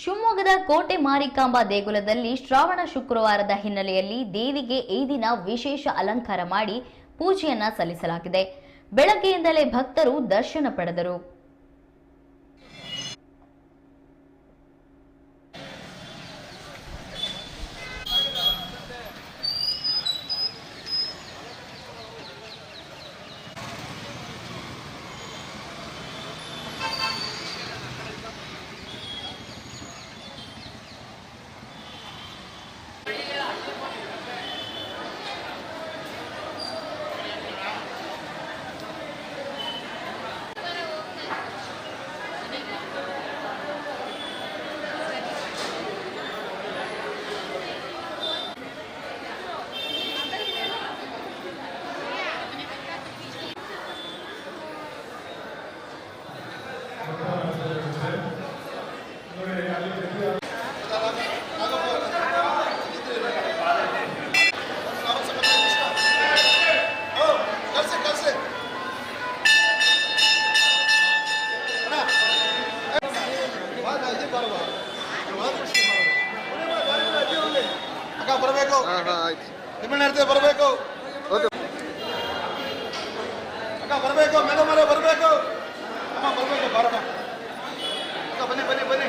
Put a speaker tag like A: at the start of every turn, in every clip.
A: ಶಿವಮೊಗ್ಗದ ಕೋಟೆ ಮಾರಿಕಾಂಬಾ ದೇಗುಲದಲ್ಲಿ ಶ್ರಾವಣ ಶುಕ್ರವಾರದ ಹಿನ್ನೆಲೆಯಲ್ಲಿ ದೇವಿಗೆ ಈ ದಿನ ವಿಶೇಷ ಅಲಂಕಾರ ಮಾಡಿ ಪೂಜೆಯನ್ನ ಸಲ್ಲಿಸಲಾಗಿದೆ. ಬೆಳಗ್ಗೆಯಿಂದಲೇ ಭಕ್ತರು ದರ್ಶನ ಪಡೆದರು.
B: ಬರಬೇಕು. ನಿಮ್ಮಣ್ಣ ಇರ್ತೇವೆ ಬರಬೇಕು. ಅಕ್ಕ ಬರಬೇಕು ಮೇಡಮ್ ಅವರೇ ಬರಬೇಕು. ಅಮ್ಮ ಬರಬೇಕು ಬಾರಮ್ಮ. ಅಕ್ಕ ಬನ್ನಿ ಬನ್ನಿ ಬನ್ನಿ.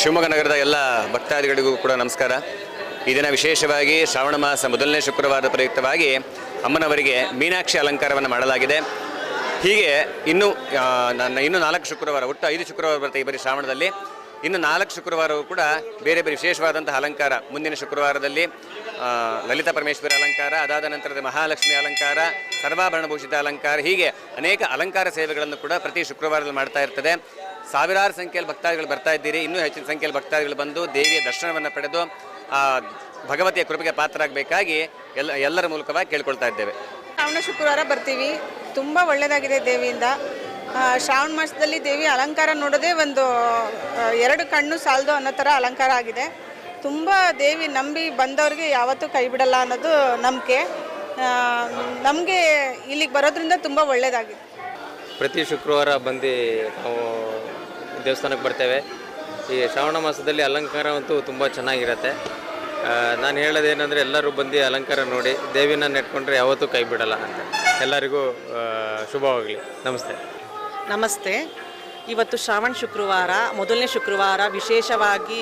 C: ಶಿವಮೊಗ್ಗ ನಗರದ ಎಲ್ಲ ಭಕ್ತಾದಿಗಳಿಗೂ ಕೂಡ ನಮಸ್ಕಾರ. ಈ ದಿನ ವಿಶೇಷವಾಗಿ ಶ್ರಾವಣ ಮಾಸ ಮೊದಲನೇ ಶುಕ್ರವಾರದ ಪ್ರಯುಕ್ತವಾಗಿ ಅಮ್ಮನವರಿಗೆ ಮೀನಾಕ್ಷಿ ಅಲಂಕಾರವನ್ನು ಮಾಡಲಾಗಿದೆ. ಹೀಗೆ ಇನ್ನು ನನ್ನ ಇನ್ನೂ ನಾಲ್ಕು ಶುಕ್ರವಾರ, ಒಟ್ಟು ಐದು ಶುಕ್ರವಾರ ಬರುತ್ತೆ ಈ ಬರೀ ಶ್ರಾವಣದಲ್ಲಿ. ಇನ್ನು ನಾಲ್ಕು ಶುಕ್ರವಾರವೂ ಕೂಡ ಬೇರೆ ಬೇರೆ ವಿಶೇಷವಾದಂಥ ಅಲಂಕಾರ ಮುಂದಿನ ಶುಕ್ರವಾರದಲ್ಲಿ ಲಲಿತಾ ಪರಮೇಶ್ವರಿ ಅಲಂಕಾರ, ಅದಾದ ನಂತರದ ಮಹಾಲಕ್ಷ್ಮಿ ಅಲಂಕಾರ, ಸರ್ವಾಭರಣಭೂಷಿತ ಅಲಂಕಾರ, ಹೀಗೆ ಅನೇಕ ಅಲಂಕಾರ ಸೇವೆಗಳನ್ನು ಕೂಡ ಪ್ರತಿ ಶುಕ್ರವಾರದಲ್ಲಿ ಮಾಡ್ತಾ ಇರ್ತದೆ. ಸಾವಿರಾರು ಸಂಖ್ಯೆಯಲ್ಲಿ ಭಕ್ತಾದಿಗಳು ಬರ್ತಾ ಇದ್ದೀರಿ. ಇನ್ನೂ ಹೆಚ್ಚಿನ ಸಂಖ್ಯೆಯಲ್ಲಿ ಭಕ್ತಾದಿಗಳು ಬಂದು ದೇವಿಯ ದರ್ಶನವನ್ನು ಪಡೆದು ಆ ಭಗವತಿಯ ಕೃಪೆಗೆ ಪಾತ್ರರಾಗಬೇಕಾಗಿ ಎಲ್ಲ ಎಲ್ಲರ ಮೂಲಕವಾಗಿ ಕೇಳ್ಕೊಳ್ತಾ ಇದ್ದೇವೆ.
D: ಶ್ರಾವಣ ಶುಕ್ರವಾರ ಬರ್ತೀವಿ. ತುಂಬ ಒಳ್ಳೆಯದಾಗಿದೆ ದೇವಿಯಿಂದ. ಶ್ರಾವಣ ಮಾಸದಲ್ಲಿ ದೇವಿ ಅಲಂಕಾರ ನೋಡೋದೇ ಒಂದು ಎರಡು ಕಣ್ಣು ಸಾಲದು ಅನ್ನೋ ಥರ ಅಲಂಕಾರ ಆಗಿದೆ. ತುಂಬ ದೇವಿ ನಂಬಿ ಬಂದವ್ರಿಗೆ ಯಾವತ್ತೂ ಕೈ ಬಿಡಲ್ಲ ಅನ್ನೋದು ನಂಬಿಕೆ. ನಮಗೆ ಇಲ್ಲಿಗೆ ಬರೋದ್ರಿಂದ ತುಂಬ ಒಳ್ಳೆಯದಾಗಿದೆ
E: ಪ್ರತಿ ಶುಕ್ರವಾರ ಬಂದು ನಾವು ದೇವಸ್ಥಾನಕ್ಕೆ ಬರ್ತೇವೆ. ಈ ಶ್ರಾವಣ ಮಾಸದಲ್ಲಿ ಅಲಂಕಾರ ಅಂತೂ ತುಂಬ ಚೆನ್ನಾಗಿರುತ್ತೆ. ನಾನು ಹೇಳೋದೇನೆಂದರೆ ಎಲ್ಲರೂ ಬಂದು ಅಲಂಕಾರ ನೋಡಿ, ದೇವಿನ ನೆಟ್ಕೊಂಡ್ರೆ ಯಾವತ್ತೂ ಕೈ ಬಿಡಲ್ಲ ಅಂತ. ಎಲ್ಲರಿಗೂ ಶುಭವಾಗಲಿ. ನಮಸ್ತೆ.
F: ನಮಸ್ತೆ. ಇವತ್ತು ಶ್ರಾವಣ ಶುಕ್ರವಾರ, ಮೊದಲನೇ ಶುಕ್ರವಾರ ವಿಶೇಷವಾಗಿ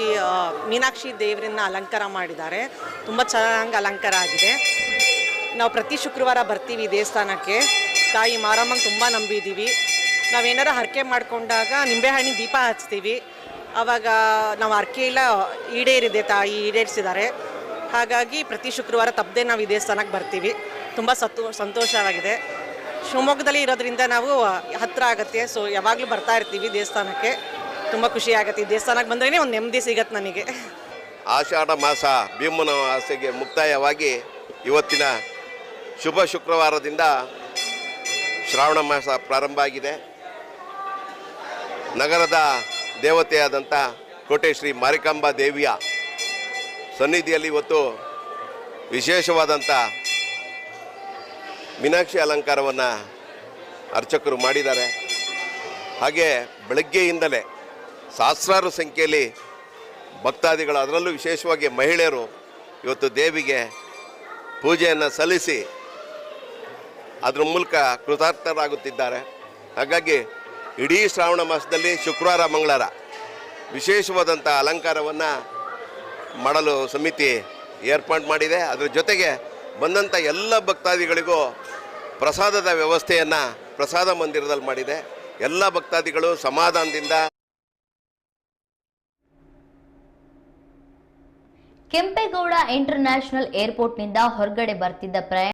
F: ಮೀನಾಕ್ಷಿ ದೇವರನ್ನ ಅಲಂಕಾರ ಮಾಡಿದ್ದಾರೆ. ತುಂಬ ಚೆನ್ನಾಗಿ ಅಲಂಕಾರ ಆಗಿದೆ. ನಾವು ಪ್ರತಿ ಶುಕ್ರವಾರ ಬರ್ತೀವಿ ದೇವಸ್ಥಾನಕ್ಕೆ. ತಾಯಿ ಮಾರಮ್ಮಂಗೆ ತುಂಬ ನಂಬಿದ್ದೀವಿ ನಾವೇನಾರ ಹರಕೆ ಮಾಡಿಕೊಂಡಾಗ ನಿಂಬೆಹಣ್ಣಿನ ದೀಪ ಹಚ್ತೀವಿ. ಆವಾಗ ನಾವು ಹರಕೆ ಎಲ್ಲ ಈಡೇರಿದೆ ತಾಯಿ, ಈಡೇರಿಸಿದ್ದಾರೆ. ಹಾಗಾಗಿ ಪ್ರತಿ ಶುಕ್ರವಾರ ತಪ್ಪದೆ ನಾವು ಈ ದೇವಸ್ಥಾನಕ್ಕೆ ಬರ್ತೀವಿ. ತುಂಬ ಸತ್ತು, ಸಂತೋಷವಾಗಿದೆ. ಶಿವಮೊಗ್ಗದಲ್ಲಿ ಇರೋದ್ರಿಂದ ನಾವು ಹತ್ತಿರ ಆಗುತ್ತೆ. ಸೊ ಯಾವಾಗಲೂ ಬರ್ತಾ ಇರ್ತೀವಿ ದೇವಸ್ಥಾನಕ್ಕೆ. ತುಂಬ ಖುಷಿ ಆಗುತ್ತೆ. ಈ ದೇವಸ್ಥಾನಕ್ಕೆ ಬಂದ್ರೇ ಒಂದು ನೆಮ್ಮದಿ ಸಿಗತ್ತೆ ನನಗೆ.
B: ಆಷಾಢ ಮಾಸ ಭೀಮನ ಆಸೆಗೆ ಮುಕ್ತಾಯವಾಗಿ ಇವತ್ತಿನ ಶುಭ ಶುಕ್ರವಾರದಿಂದ ಶ್ರಾವಣ ಮಾಸ ಪ್ರಾರಂಭ ಆಗಿದೆ. ನಗರದ ದೇವತೆಯಾದಂಥ ಕೋಟೆ ಶ್ರೀ ಮಾರಿಕಾಂಬಾ ದೇವಿಯ ಸನ್ನಿಧಿಯಲ್ಲಿ ಇವತ್ತು ವಿಶೇಷವಾದಂಥ ಮೀನಾಕ್ಷಿ ಅಲಂಕಾರವನ್ನು ಅರ್ಚಕರು ಮಾಡಿದ್ದಾರೆ. ಹಾಗೆ ಬೆಳಗ್ಗೆಯಿಂದಲೇ ಸಹಸ್ರಾರು ಸಂಖ್ಯೆಯಲ್ಲಿ ಭಕ್ತಾದಿಗಳು, ಅದರಲ್ಲೂ ವಿಶೇಷವಾಗಿ ಮಹಿಳೆಯರು ಇವತ್ತು ದೇವಿಗೆ ಪೂಜೆಯನ್ನು ಸಲ್ಲಿಸಿ ಅದರ ಮೂಲಕ ಕೃತಾರ್ಥರಾಗುತ್ತಿದ್ದಾರೆ. ಹಾಗಾಗಿ ಇಡೀ ಶ್ರಾವಣ ಮಾಸದಲ್ಲಿ ಶುಕ್ರವಾರ, ಮಂಗಳವಾರ ವಿಶೇಷವಾದಂಥ ಅಲಂಕಾರವನ್ನು ಮಾಡಲು ಸಮಿತಿ ಏರ್ಪಾಡು ಮಾಡಿದೆ. ಅದರ ಜೊತೆಗೆ ಬಂದಂಥ ಎಲ್ಲ ಭಕ್ತಾದಿಗಳಿಗೂ ಪ್ರಸಾದದ ವ್ಯವಸ್ಥೆಯನ್ನು ಪ್ರಸಾದ ಮಂದಿರದಲ್ಲಿ ಮಾಡಿದೆ. ಎಲ್ಲ ಭಕ್ತಾದಿಗಳು ಸಮಾಧಾನದಿಂದ
A: ಕೆಂಪೇಗೌಡ ಇಂಟರ್ನ್ಯಾಷನಲ್ ಏರ್ಪೋರ್ಟ್ನಿಂದ ಹೊರಗಡೆ ಬರ್ತಿದ್ದ ಪ್ರಯಾಣ